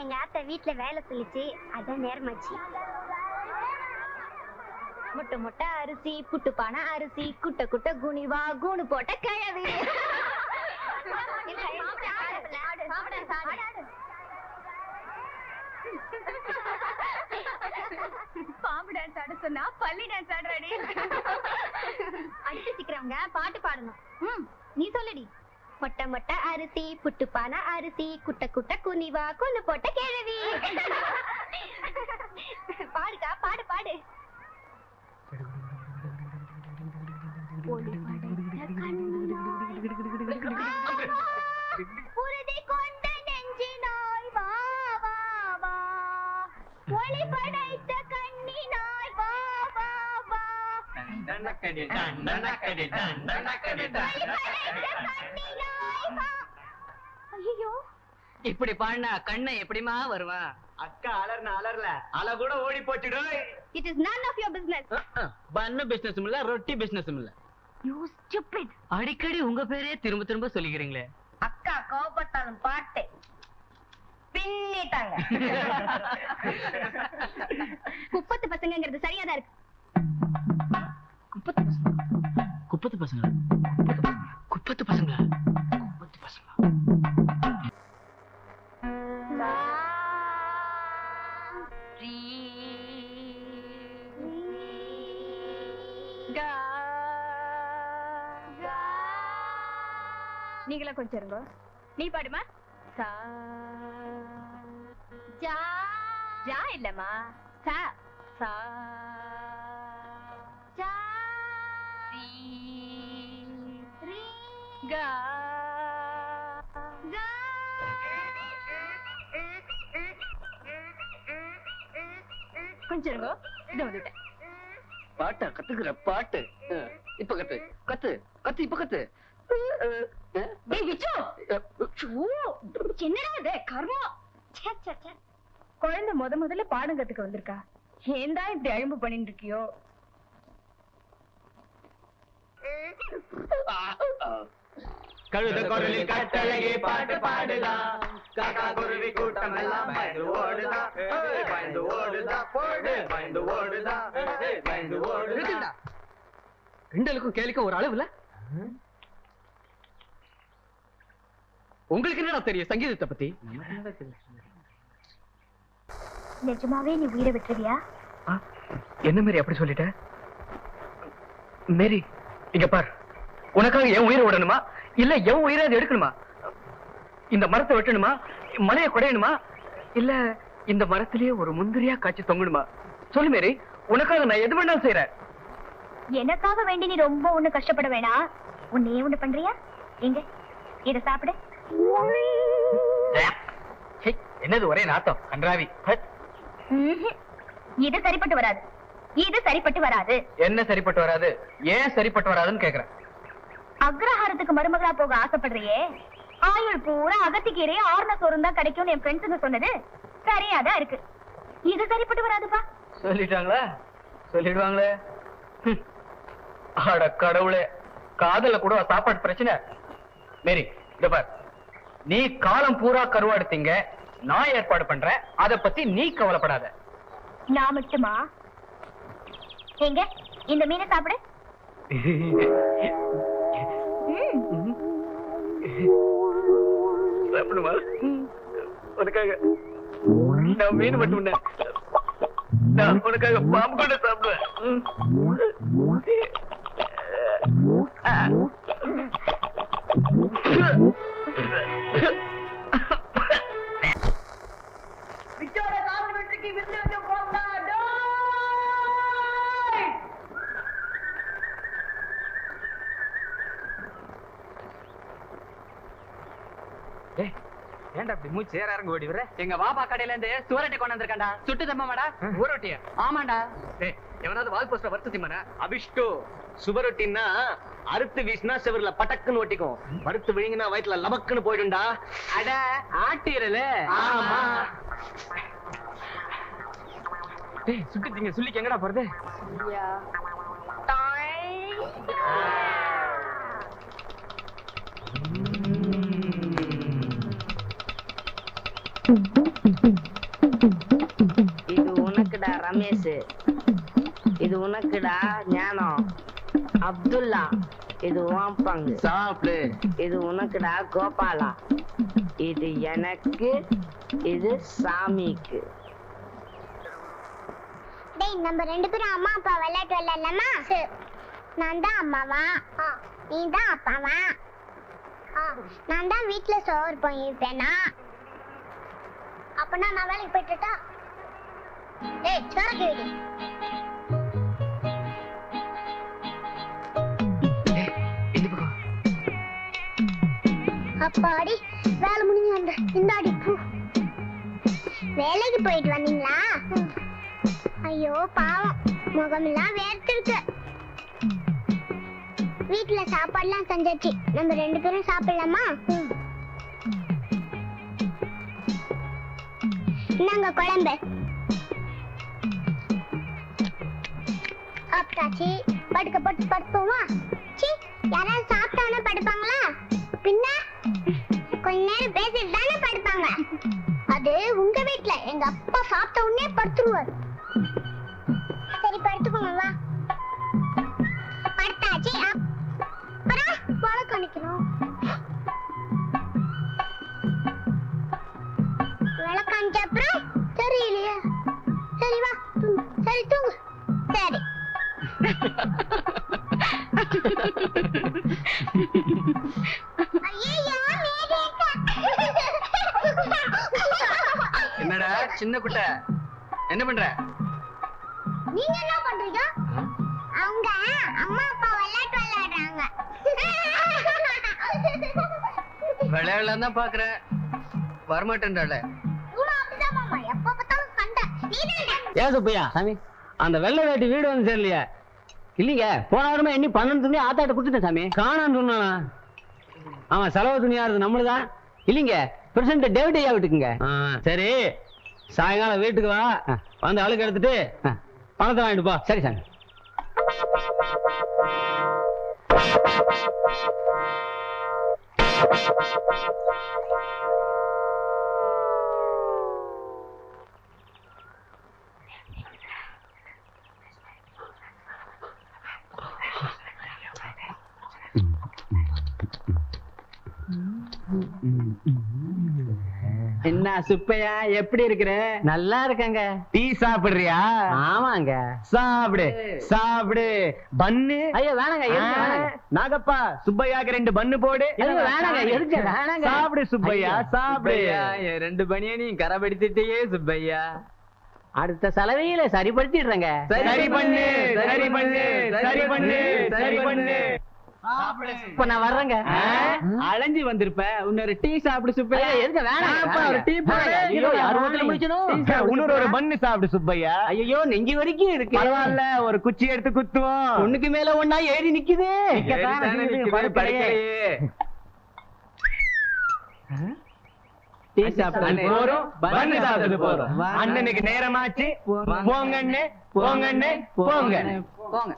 எங்க ஆத்தா வீட்ல வேலை சொல்லிச்சு. அதான் நேரமாச்சு. முட்டை முட்டை அரிசி புட்டு பானை அரிசி குட்ட குட்ட குனிவா கூணு போட்ட கிழவி. பாம்பு டான்ஸ் ஆட சொன்னா பள்ளி டான்ஸ் ஆடுறாடி அடிச்சு சிக்கிறவங்க பாட்டு பாடணும். ம் நீ சொல்லுடி. மொட்டை மொட்டை அரிசி புட்டுப்பான அரிசி குட்ட குட்ட குனிவா கொல்லு போட்ட கிழவி. பாடுக்கா பாடு பாடு. புரதி கொண்ட நெஞ்சினாய் வா வா வா. ஒளி படைத்த ஐயோ இப்படி பாடினா கண்ணை எப்படிமா வருவான் அக்கா அலர்ன அலர்ல. அல கூட ஓடி போச்சுடும் it is none of your business. பண்ணு பிசினஸ் இல்ல ரொட்டி பிசினஸ் இல்ல. You stupid. அடிக்கடி உங்க பேரே திரும்ப திரும்ப சொல்லிக்கிறீங்களே. அக்கா கோபப்பட்டாலும் பாட்டு. பின்னிட்டாங்க. குப்பத்து பசங்கங்கிறது சரியாதான் இருக்கு. குப்பத்து பசங்க. குப்பத்து பசங்க? குப்பத்து பசங்க. குப்பத்து பசங்க? நீங்களா கொஞ்சம் இருங்க நீ பாடுமா? சா. ஜா. ஜா இல்லம்மா. சா. சா. கா. கா. கொஞ்சம் வந்துட்டேன். பாட்டா கத்துக்கிற பாட்டு. இப்ப கத்து. கத்து. கத்து இப்ப கத்து. என்னடா கர்மம். குழந்தை முத முதல்ல பாடம் கத்துக்க வந்திருக்கா. ஏன்டா இப்படி அழும்பு பண்ணிட்டு இருக்கியோ கழுத குரலில் கட்டழகி பாட்டு பாடலாம் காக்கா குருவி கூட்டம் எல்லாம் பயந்து ஓடுதா பயந்து ஓடுதா போடு பயந்து ஓடுதா பயந்து ஓடுதா. கிண்டலுக்கும் கேலிக்கும் ஒரு அளவுல? உங்களுக்கு என்னடா தெரியும் சங்கீதத்தை பத்தி? நிஜமாவே நீ உயிரை விட்டுருவியா? என்ன மேரி அப்படி சொல்லிட்ட? மேரி இங்க பார். உனக்காக என் உயிரை விடணுமா இல்ல என் உயிரை அது எடுக்கணுமா? இந்த மரத்தை வெட்டணுமா? மலையை குடையணுமா? இல்ல இந்த மரத்திலேயே ஒரு முந்திரியா காய்ச்சி தொங்கணுமா? சொல்லு மேரி உனக்காக நான் எது வேணாலும் செய்யறேன் எனக்காக வேண்டி நீ ரொம்ப ஒண்ணு கஷ்டப்பட வேணாம் உன்னையே ஒண்ணு பண்றியா? எங்க? இத சாப்பிடு. என்னது ஒரே நாத்தம் கன்றாவி. இது சரிப்பட்டு வராது. இது சரிப்பட்டு வராது. என்ன சரிப்பட்டு வராது? ஏன் சரிப்பட்டு வராதுன்னு கேக்குறேன். அக்ரஹாரத்துக்கு மருமகளா போக ஆசைப்படுறியே? ஆயுள் பூரா அகத்திக்கீரை ஆறுன சோறும் தான் கிடைக்கும்னு என் ஃப்ரெண்ட்ஸுங்க சொன்னது சரியாதான் இருக்கு. இது சரிப்பட்டு வராதுப்பா. சொல்லிட்டாங்களா? சொல்லிடுவாங்களே. அட கடவுளே காதல கூட சாப்பாடு பிரச்சனை. மேரி இத பார். நீ காலம் பூரா கருவாடுத்தீங்க நான் ஏற்பாடு பண்றேன் அத பத்தி நீ கவலைப்படாத. நான் மட்டுமா? எங்க? இந்த மீனை சாப்பிடு. சாப்பிடுமா? உனக்காக. நான் மீன் மட்டும் நான் உனக்காக பாம்பு கூட சாப்பிடுவேன். மூச்சு இறங்க ஓடி வர எங்க வாபா கடையில இருந்து சுவரட்டி கொண்டு வந்திருக்காண்டா சுட்டு தம்மமாடா ஊரொட்டியா. ஆமாண்டா. டேய் எவனாவது வால் போஸ்டர் வறுத்து திம்மனா அபிஷ்டு சுவரொட்டின்னா அறுத்து வீசினா செவர்ல பட்டக்குன்னு ஒட்டிக்கும். வறுத்து விழுங்கினா வயிற்றுல லபக்குன்னு போயிடும்டா. அட ஆட்டீரல. ஆமா. டேய் சுட்டு திங்க சொல்லிக்கு எங்கடா போறது? இது உனக்குடா ரமேஷ். இது உனக்குடா ஞானம். அப்துல்லா இது பங்கு. இது உனக்குடா கோபாலா. இது எனக்கு இது சாமிக்கு. டேய் நம்ம ரெண்டு பேரும் அம்மா அப்பா விளையாட்டு விளையாடலாமா? நான் தான் அம்மாவா? நீ தான் அப்பாவா? நான் தான் வீட்டில் சோறு போயிருப்பேனா அப்பனா நான் வேலைக்கு போயிட்டுட்டா? டேய் சோறக்கு விடு. அப்பாடி வேலை முடிஞ்சு வந்த. இந்தாடி பூ. வேலைக்கு போயிட்டு வந்தீங்களா? ஐயோ பாவம். முகமெல்லாம் வேர்த்திருக்கு. வீட்ல சாப்பாடுலாம் செஞ்சாச்சு. நம்ம ரெண்டு பேரும் சாப்பிடலாமா? இந்தாங்க குழம்பு. சாப்பிட்டாச்சு. படுக்க போட்டு படுப்போமா? சி யாராவது சாப்பிட்டவன படுப்பாங்களா? பின்ன கொஞ்ச நேரம் பேசிட்டு தானே படுப்பாங்க. அது உங்க வீட்ல. எங்க அப்பா சாப்பிட்ட உடனே படுத்துருவாரு. சரி படுத்துக்கோங்க வா. படுத்தாச்சு. அப்புறம் வழக்கு அணைக்கணும் அப்புறம் தெரியலையே. சரி வா சரி தூங்கு. சரி. என்னடா சின்ன குட்டை? என்ன பண்ற? நீங்க என்ன பண்றீங்க? அவங்க அம்மா அப்பா விளையாட்டு விளையாடுறாங்க. விளையாடலாம் தான் பாக்குறேன். வரமாட்டேன்டால ஏன் சுப்பையா? சாமி. அந்த வெள்ளை வேட்டி வீடு வந்து சேரலையா. இல்லைங்க போன வாரமா எண்ணி பன்னெண்டு துணி ஆத்தாட்ட கொடுத்துட்டேன் சாமி. காணான்னு சொன்னானா? ஆமா செலவு துணியா இருக்கு நம்மளுதான் இல்லைங்க பிரசிடண்ட் டேவிட் ஐயா வீட்டுக்குங்க. சரி. சாயங்காலம் வீட்டுக்கு வா. வந்து அழுக்கு எடுத்துட்டு பணத்தை வாங்கிட்டு போ. சரி சாமி. என்ன சுப்பையா எப்படி இருக்கிற? நல்லா இருக்கங்க. டீ சாப்பிடுறியா? ஆமாங்க. சாப்பிடு சாப்பிடு. பன்னு ஐயோ வேணாங்க நாகப்பா சுப்பையாக்கு ரெண்டு பன்னு போடு. வேணாங்க எதுக்கு வேணாங்க? சாப்பிடு சுப்பையா சாப்பிடு. ரெண்டு பனியனையும் கரப்படுத்திட்டே சுப்பையா. அடுத்த செலவையில சரிப்படுத்திடுறேங்க. சரி பண்ணு சரி பண்ணு சரி பண்ணு சரி பண்ணு. இப்ப நான் வர்றேங்க. அலைஞ்சி வந்திருப்ப. இன்னொரு டீ சாப்பிடு சுப்பையா? ஐயா, எதுக்கு ஒரு டீ இன்னொரு ஒரு சாப்பிடு சுப்பையா? நெஞ்சு வரைக்கும் இருக்கு. பரவாயில்ல ஒரு குச்சி எடுத்து குத்துவோம். ஒண்ணுக்கு மேல ஒண்ணா ஏறி நிக்குது. டீ சாப்பிட்டு போறோம். பண்ணு சாப்பிட்டு போறோம். அண்ணனுக்கு நேரமாச்சு. போங்க. அண்ணே போங்க. அண்ணே போங்க.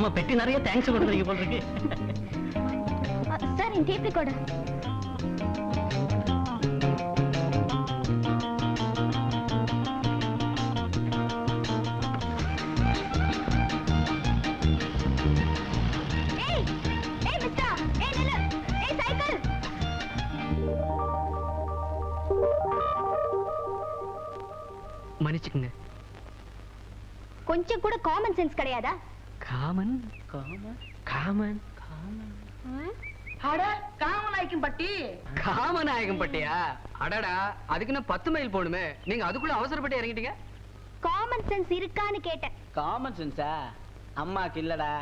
என்னம்மா பெட்டி நிறைய தேங்க்ஸ் கொடுக்குறீங்க போல இருக்கு. சார் என் டேப் ரெக்கார்டர் மன்னிச்சுக்குங்க. கொஞ்சம் கூட காமன் சென்ஸ் கிடையாதா? காமன்? காமன்? காமன். அட காமநாயக்கம் பட்டி. காமநாயகம் பட்டியா? அடடா அதுக்கு நான் பத்து மைல் போகணுமே. நீங்க அதுக்குள்ள அவசரப்பட்டு இறங்கிட்டீங்க? காமன் சென்ஸ் இருக்கான்னு கேட்டேன். காமன் சென்ஸா அம்மாக்கு இல்லடா.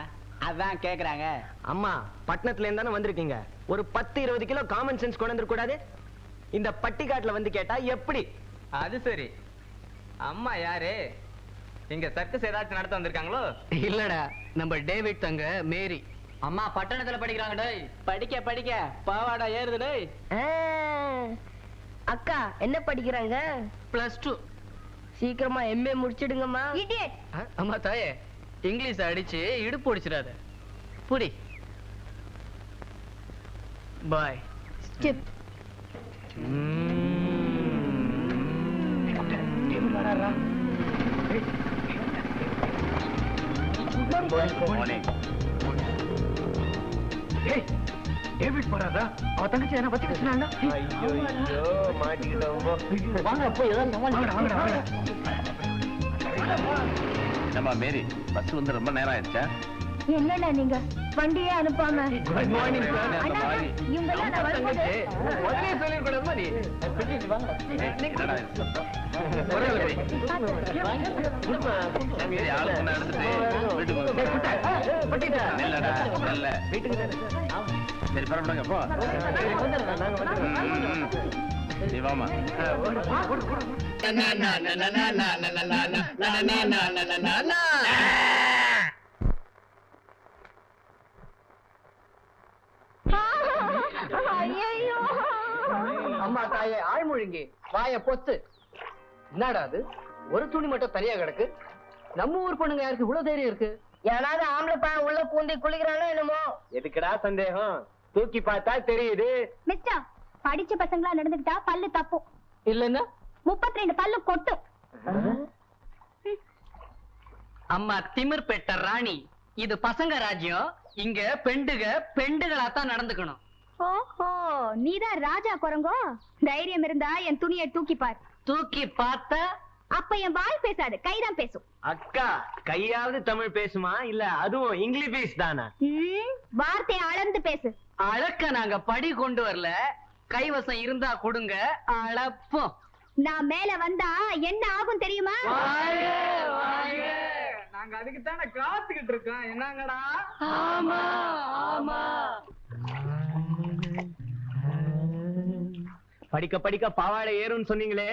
அதான் கேக்குறாங்க. அம்மா பட்டணத்துல இருந்து தானே வந்திருக்கீங்க? ஒரு பத்து இருபது கிலோ காமன் சென்ஸ் கொண்டு கூடாது இந்த பட்டிக்காட்டுல வந்து கேட்டா எப்படி? அது சரி. அம்மா யாரு? இங்க சர்க்கஸ் ஏதாச்சும் நடத்த வந்திருக்காங்களோ? இல்லடா நம்ம டேவிட் தங்க மேரி. அம்மா பட்டணத்துல படிக்கிறாங்க டேய். படிக்க படிக்க. பாவாடா ஏறுது டேய். அக்கா என்ன படிக்கிறாங்க? பிளஸ் டூ சீக்கிரமா எம்ஏ முடிச்சிடுங்கம்மா. இடியட் அம்மா தாயே இங்கிலீஷ் அடிச்சு இடுப்பு ஒடிச்சிடாத. புடி. பாய் ஸ்டிப் டேவிட் போறாதா அவ தங்கச்சி என்ன பத்தி பேசினாங்க ஐயோ மாட்டிக்கிட்டோம் வாங்க. போய் ஏதாவது வாங்கடா வாங்கடா வாங்கடா என்னம்மா மேரி பஸ் வந்து ரொம்ப நேரம் ஆயிடுச்சா? என்னண்ணா நீங்க? வண்டியே அனுப்பாம குட் மார்னிங் அண்ணா, இவங்க எல்லாம் நான் வரும்போது முதலே சொல்லிருக்கூடாதுமா நீ என்னடா இது? ஒரே ஒரு கை. மேரி ஆளு பொண்ணை எடுத்துட்டு வீட்டுக்கு வந்து பட்டிட்டா இல்லடா இல்ல சரி பரவாயில்ல போ ம், ம். நீ வாமா ஐயோ அம்மா தாயே ஆழ்மொழிங்கி வாய பொத்து. என்னடா அது? ஒரு துணி மட்டும் தனியா கிடக்கு. நம்ம ஊர் பொண்ணுங்க யாருக்கு இவ்வளவு தைரியம் இருக்கு? ஏனாவது ஆம்பளை பையன் உள்ள பூந்தி குளிக்கிறானோ என்னமோ? எதுக்குடா சந்தேகம்? தூக்கி பார்த்தா தெரியுது. மிஸ்டர் படிச்ச பசங்களா நடந்துக்கிட்டா பல்லு தப்பும். இல்லன்னா? முப்பத்தி ரெண்டு பல்லு கொட்டும். அம்மா திமிர் பெட்ட ராணி இது பசங்க ராஜ்யம். இங்க பெண்டுக பெண்டுகளா தான் நடந்துக்கணும். ஓஹோ நீதான் ராஜா குரங்கோ? தைரியம் இருந்தா என் துணியை தூக்கி பார். தூக்கி பார்த்தா? அப்ப என் வாய் பேசாது கைதான் பேசும். அக்கா கையாவது தமிழ் பேசுமா? இல்ல அதுவும் இங்கிலீஷ் தானா? வார்த்தையை அளந்து பேசு. அழக்க நாங்க படி கொண்டு வரல. கைவசம் இருந்தா கொடுங்க அளப்போம். நான் மேல வந்தா என்ன ஆகும் தெரியுமா? நாங்க அதுக்கு தானே காத்துக்கிட்டு இருக்கோம். என்னங்கடா? ஆமா ஆமா. படிக்க படிக்க பாவாடை ஏறும்னு சொன்னீங்களே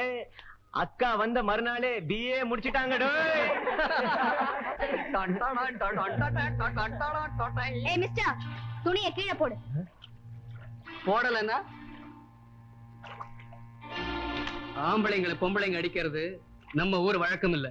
அக்கா வந்த மறுநாளே பிஏ முடிச்சிட்டாங்க துணியை கீழே போடு போடலன்னா ஆம்பளைங்களை பொம்பளைங்க அடிக்கிறது நம்ம ஊர் வழக்கம் இல்ல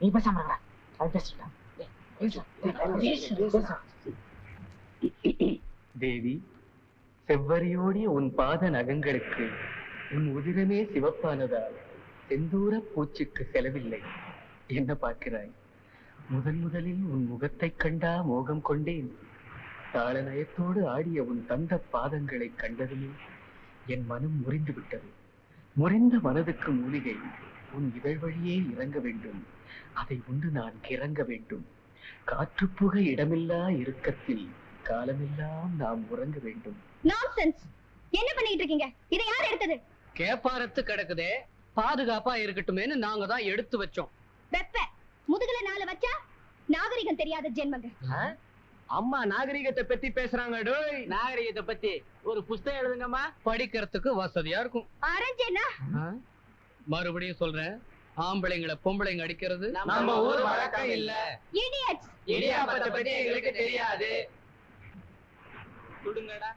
நீ பேசாம அவன் பேசிட்டான். தேவி செவ்வரியோடிய உன் பாத நகங்களுக்கு உன் உதிரமே சிவப்பானதால் செந்தூர பூச்சிக்கு செலவில்லை என்ன பார்க்கிறாய் முதன் முதலில் உன் முகத்தைக் கண்டா மோகம் கொண்டேன் தாள நயத்தோடு ஆடிய உன் தந்த பாதங்களை கண்டதுமே என் மனம் முறிந்து விட்டது முறிந்த மனதுக்கு மூலிகை உன் இதழ் வழியே இறங்க வேண்டும். அதை உண்டு நான் கிறங்க வேண்டும். காற்று புக இடமில்லா இறுக்கத்தில் காலமெல்லாம் நாம் உறங்க வேண்டும். நான்சென்ஸ் என்ன பண்ணிட்டு இருக்கீங்க? இதை யார் எடுத்தது? கேப்பாரத்து கிடக்குதே. பாதுகாப்பா இருக்கட்டுமேன்னு நாங்க தான் எடுத்து வச்சோம். வெப்ப. முதுகுல நாலு வச்சா நாகரிகம் தெரியாத ஜென்மங்க அம்மா நாகரிகத்தை பத்தி பேசுறாங்க டோய். நாகரிகத்தை பத்தி ஒரு புஸ்தகம் எழுதுங்கம்மா. படிக்கிறதுக்கு வசதியா இருக்கும்? மறுபடியும் சொல்றேன். ஆம்பளைங்களை பொம்பளைங்க அடிக்கிறது நம்ம ஊர் வழக்கம் இல்ல. இடியட்ஸ் இடியாப்பத்தை பத்தி எங்களுக்கு தெரியாது. கொடுங்கடா.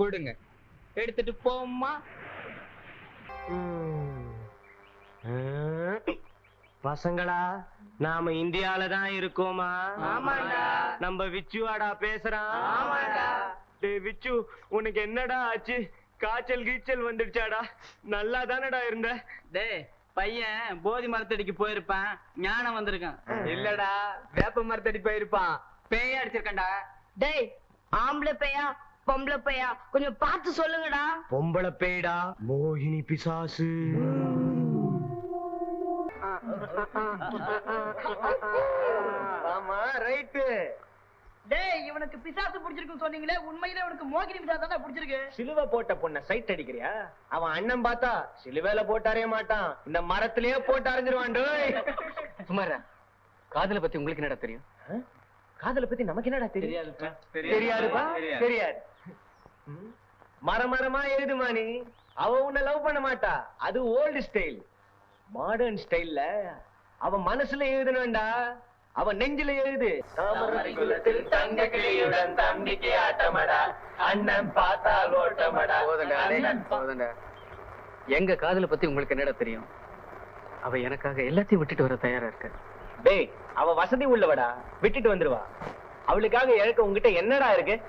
கொடுங்க. எடுத்துட்டு போம்மா. பசங்களா? நாம இந்தியால தான் இருக்கோமா? ஆமாண்டா. நம்ம விச்சுவாடா பேசுறான் டேய் விச்சு உனக்கு என்னடா ஆச்சு? காய்ச்சல் கீச்சல் வந்துடுச்சாடா? நல்லா தானடா இருந்த? டேய் பையன் போதி மரத்தடிக்கு போயிருப்பான். ஞானம் வந்திருக்கான். இல்லடா வேப்ப மரத்தடி போயிருப்பான். பேய அடிச்சிருக்கேன்டா. டேய் ஆம்பளை பையா பொம்பளை பையா கொஞ்சம் பார்த்து சொல்லுங்கடா. பொம்பளை பேடா மோகினி பிசாசு. ஆமா ரைட்டு. டேய் இவனுக்கு பிசாசு பிடிச்சிருக்குன்னு சொன்னீங்களே உண்மையிலே உனக்கு மோகினி பிசாசு தானே பிடிச்சிருக்கு? சிலுவை போட்ட பொண்ண சைட் அடிக்கிறியா? அவன் அண்ணன் பார்த்தா சிலுவையில போட்டு அறைய மாட்டான். இந்த மரத்திலேயே போட்டு அரைஞ்சிருவான் டேய். சுமாரா காதலை பத்தி உங்களுக்கு என்னடா தெரியும்? காதலை பத்தி நமக்கு என்னடா தெரியும்? தெரியாதுப்பா. தெரியாதுப்பா? தெரியாது. தெரியாது. ம். மர மரமா எழுதுமா நீ? அவ உன்னை லவ் பண்ண மாட்டா. அது ஓல்டு ஸ்டைல் மாடர்ன் ஸ்டைல்ல அவ மனசுல எழுதணும்டா. அவ நெஞ்சில எழுது. தாமரை குலத்தில் தங்க கிளியுடன் தம்பிக்கு ஆட்டமடா. அண்ணன் பார்த்தால் ஓட்டமடா. எங்க காதலை பத்தி உங்களுக்கு என்னடா தெரியும்? அவ எனக்காக எல்லாத்தையும் விட்டுட்டு வர தயாரா இருக்க? டேய் அவ வசதி உள்ளவடா. விட்டுட்டு வந்துருவா. அவளுக்காக இழக்க உங்ககிட்ட என்னடா இருக்கு?